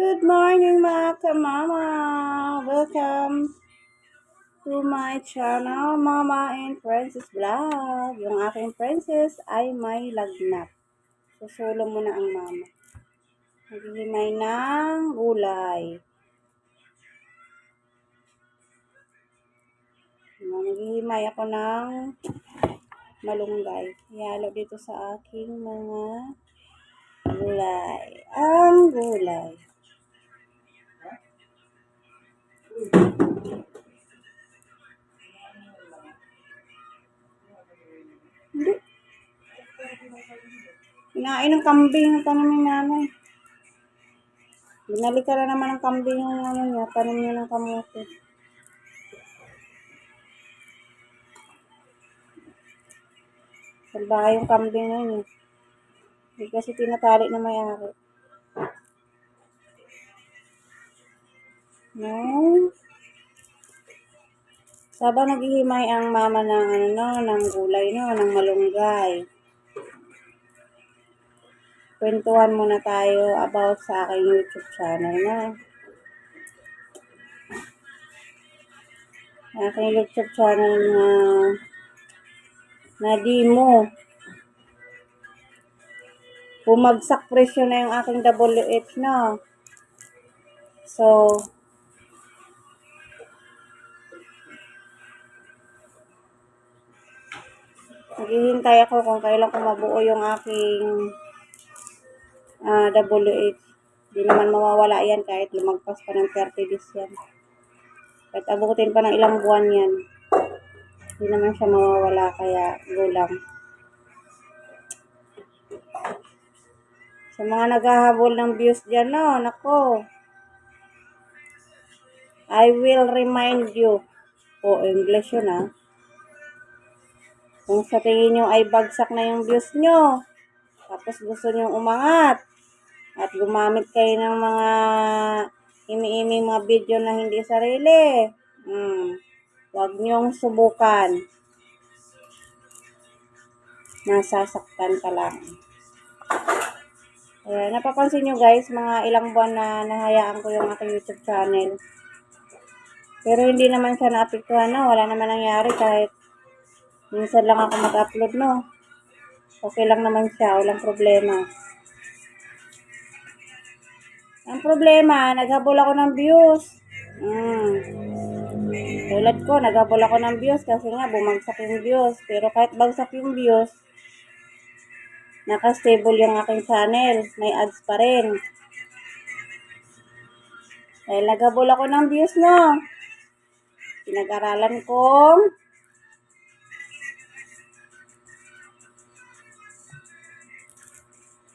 Good morning mga kamama! Welcome to my channel, Mama and Princess Vlog. Yung aking princess ay may lagnat. Susulo muna ang mama. Naghihimay ng gulay. Naghihimay ako ng malunggay. Ihalo dito sa aking mga gulay. Ang gulay. Kinain ng kambing ang tanim ni nanay. Binalik ka na naman ng kambing yung ano niya, tanim niya ng kamote. Salbahe yung kambing na yun. Hindi kasi tinatali na may-ari. No. Saba naghihimay ang mama ng ano no, ng gulay no, ng malunggay. Kwentuhan muna tayo about sa aking YouTube channel na. Aking YouTube channel na na di mo bumagsak presyo na yung aking WH no. So, Naghihintay ako kung kailan ko mabuo yung aking ah, WH. Hindi naman mawawala yan kahit lumagpas pa ng 30 days yan. Kahit abutin pa ng ilang buwan yan. Hindi naman siya mawawala kaya gulang. Sa mga naghahabol ng views dyan, no, nako. I will remind you. O, English yun, ah. Kung sa tingin nyo ay bagsak na yung views nyo, tapos gusto nyo umangat, at gumamit kayo ng mga imi-imi mga video na hindi sarili, hmm, huwag nyong subukan. Nasasaktan ka lang. Kaya napapansin nyo guys, mga ilang buwan na nahayaan ko yung aking YouTube channel. Pero hindi naman siya naapektuhan na, wala naman nangyari kahit Minsan lang ako mag-upload, no? Okay lang naman siya, walang problema. Ang problema, naghabol ako ng views. Mm. Tulad ko, naghabol ako ng views kasi nga bumagsak yung views. Pero kahit bagsak yung views, naka-stable yung aking channel. May ads pa rin. Dahil naghabol ako ng views, no? Pinag-aralan kong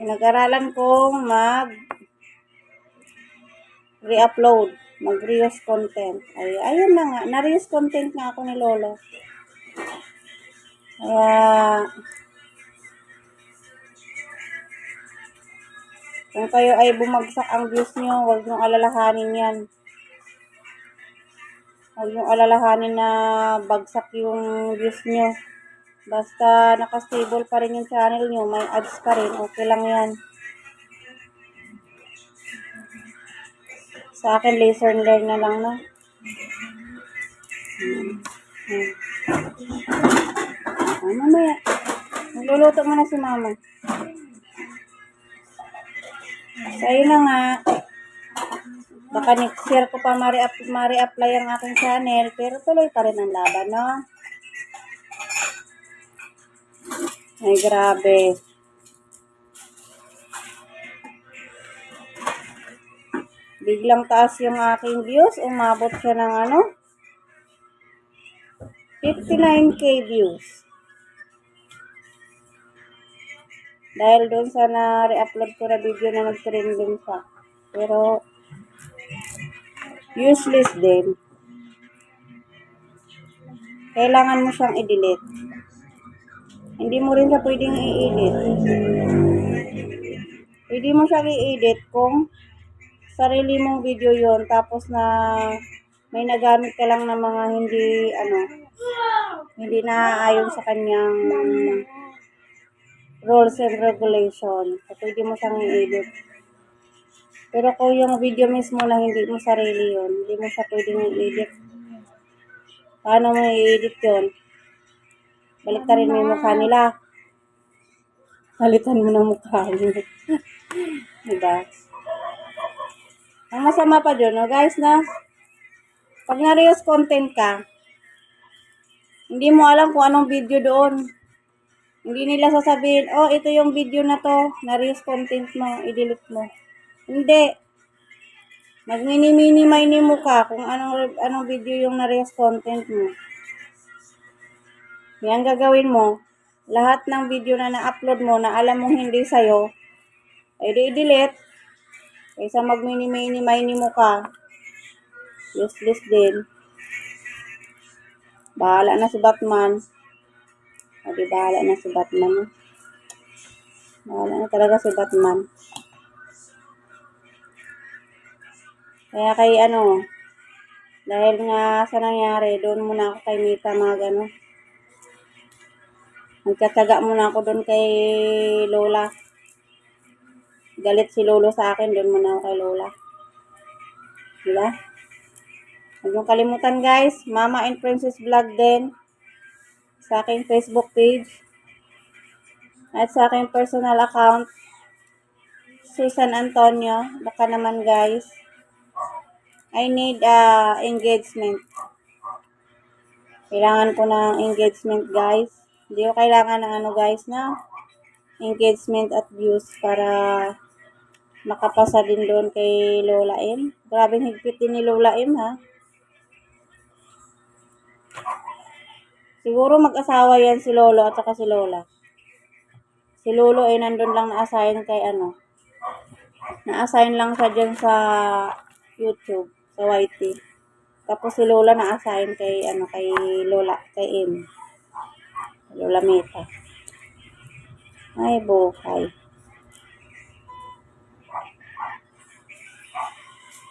pinag-aralan kong mag re-upload, mag-reuse content. Ay, ayun na nga, na-reuse content nga ako ni Lolo. Kaya, kung kayo ay bumagsak ang views nyo, huwag nyo alalahanin yan. Huwag nyo alalahanin na bagsak yung views nyo. Basta nakastable pa rin yung channel nyo, may ads pa rin, okay lang yan. Sa akin, laser learn na lang, no? Hmm. Hmm. Ah, mamaya. Nagluluto muna si mama. So, ayun na nga. Baka next year ko pa ma-re-apply ang aking channel, pero tuloy pa rin ang laban, no? Ay, grabe. Biglang taas yung aking views. Umabot siya ng ano? 59k views. Dahil doon sa na-re-upload ko na video na nag-trending pa. Pero, useless din. Kailangan mo siyang i-delete. Hindi mo rin siya pwedeng i-edit. Pwede mo siyang i-edit kung sarili mong video yon tapos na may nagamit ka lang ng mga hindi ano hindi naaayon sa kanyang rules and regulation. So, pwede mo siyang i-edit. Pero kung yung video mismo na hindi mo sarili yun, hindi mo siya pwedeng i-edit. Paano mo i-edit yun? Balik rin mo yung mukha nila. Palitan mo ng mukha niyo. diba? Ang masama pa dyan, no, guys, na pag na-reels content ka, hindi mo alam kung anong video doon. Hindi nila sasabihin, oh, ito yung video na to, na-reels content mo, i-delete mo. Hindi. Mag-mini-mini-mini mo ka kung anong, anong video yung na-reels content mo. Yan gagawin mo. Lahat ng video na na-upload mo na alam mong hindi sa'yo, ay di-delete. Kaysa mag-mini-mini-mini mo ka. Useless din. Bahala na si Batman. O di bahala na si Batman. Bahala na talaga si Batman. Kaya kay ano, dahil nga sa nangyari, doon muna ako kay Mita mag ano, Nagtataga muna ako doon kay Lola. Galit si Lolo sa akin, doon muna ako kay Lola. Diba? Huwag niyong kalimutan guys, Mama and Princess Vlog din. Sa aking Facebook page. At sa aking personal account. Susan Antonio. Baka naman guys. I need uh, engagement. Kailangan ko ng engagement guys. Hindi ko kailangan ng ano guys na engagement at views para makapasa din doon kay Lola M. Grabe higpit din ni Lola M ha. Siguro mag-asawa yan si Lolo at saka si Lola. Si Lolo ay nandun lang na-assign kay ano. Na-assign lang siya dyan sa YouTube, sa YT. Tapos si Lola na-assign kay ano kay Lola, kay M. Lola Meta. Ay, buhay.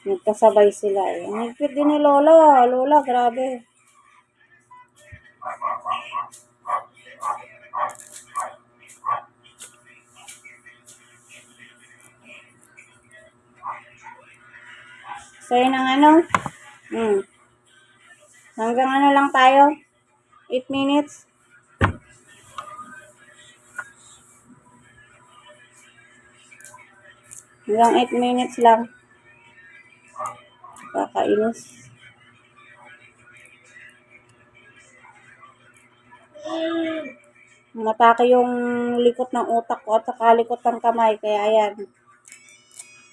Nagkasabay sila eh. Ang higpit din ni Lola. Lola, grabe. So, yun ang ano. Hmm. Hanggang ano lang tayo. 8 minutes. Hanggang 8 minutes lang. Kakainis. Matake yung likot ng utak ko at saka likot ng kamay. Kaya ayan.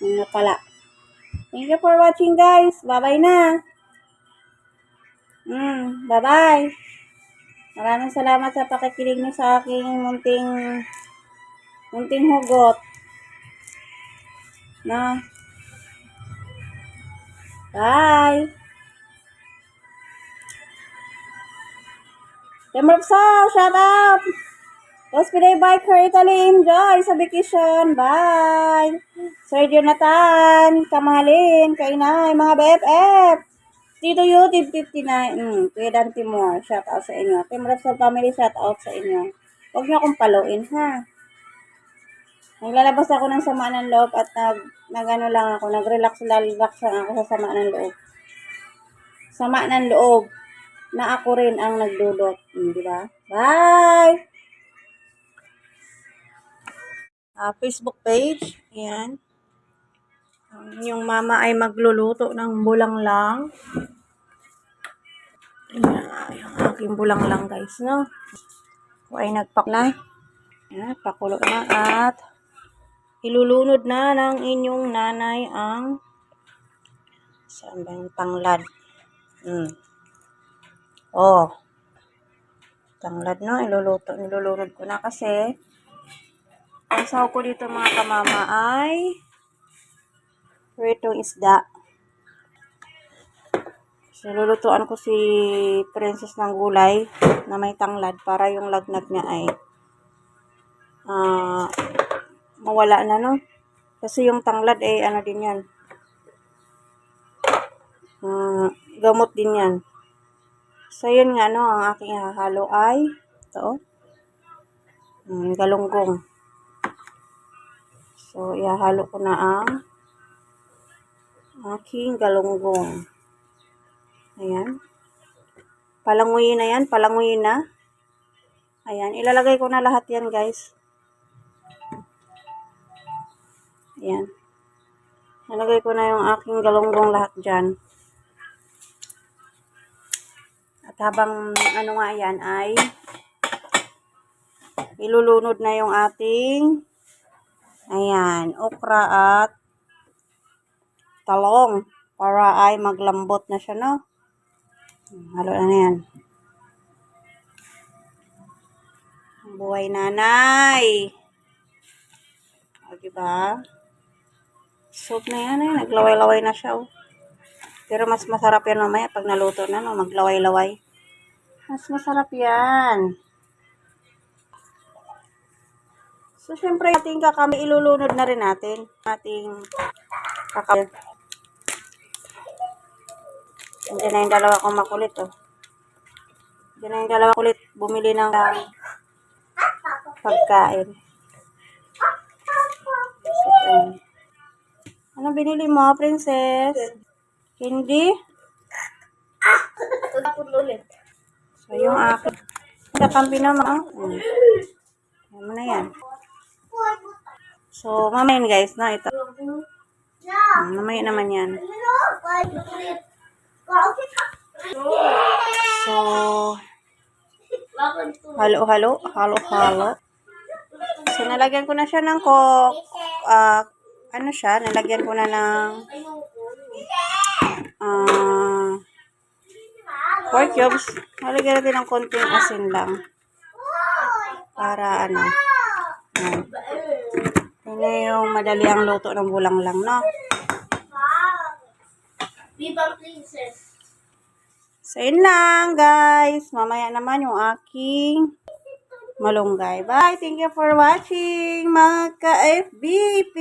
Yung napala. Thank you for watching guys. Bye-bye na. Mm, bye-bye. Maraming salamat sa pakikinig niyo sa aking munting munting hugot. Na. Bye. Temerpsa, shout out. Hospiday Biker Italy, enjoy sa vacation. Bye. Sir Jonathan, kamahalin, kainay, mga BFF. Tito YouTube 59. Mm, Kuya Dan Timor, shout out sa inyo. Team Repsol Family, shout out sa inyo. Huwag niyo akong paluin, ha? Naglalabas ako ng sama ng loob at nag, nag ano lang ako, nag-relax, relax lang ako sa sama ng loob. Sama ng loob na ako rin ang nagdudot. Hmm, di ba? Bye! Ah, Facebook page. Ayan. Yung mama ay magluluto ng bulang lang. Ayan, yung aking bulang lang guys, no? Ako ay nagpakla. Ayan, pakulo na at ilulunod na ng inyong nanay ang saan ba yung tanglad? Hmm. Oh. Tanglad no, iluluto, nilulunod ko na kasi ang saw ko dito mga kamama ay pritong isda. So, lulutuan ko si princess ng gulay na may tanglad para yung lagnat niya ay ah mawala na no. Kasi yung tanglad ay ano din yan. Ah, gamot din yan. So, yun nga, no, ang aking hahalo ay, ito, mm, galunggong. So, ihahalo ko na ang aking galunggong. Ayan. Palanguyin na yan, palanguyin na. Ayan, ilalagay ko na lahat yan guys. Ayan. Nalagay ko na yung aking galunggong lahat dyan. At habang ano nga yan ay ilulunod na yung ating ayan, okra at talong para ay maglambot na siya, no? Halo na na yan. Buhay nanay. O, diba? Soup na yan eh. Naglaway-laway na siya, oh. Pero mas masarap yan mamaya pag naluto na, no? Maglaway-laway. Mas masarap yan. So, syempre, ating kakami ilulunod na rin natin. Ating kakami. Andiyan na yung dalawa kong makulit, oh. Andiyan na yung dalawa kulit bumili ng pagkain. So, ano binili mo, princess? Hindi? So, yung akin. Kakampi naman. Oh. Mm. Yan mo na yan. So, mamaya guys, na ito. Mamaya naman yan. So, halo, halo, halo, halo. So, nalagyan ko na siya ng coke. ah ano siya, nalagyan ko na ng ah pork cubes. Nalagyan natin ng konting asin lang. Para ano. Yan. Yun na yung madali ang luto ng bulang lang, no? Viva Princess. So, yun lang, guys. Mamaya naman yung aking malunggay. Bye! Thank you for watching, mga ka-FBP!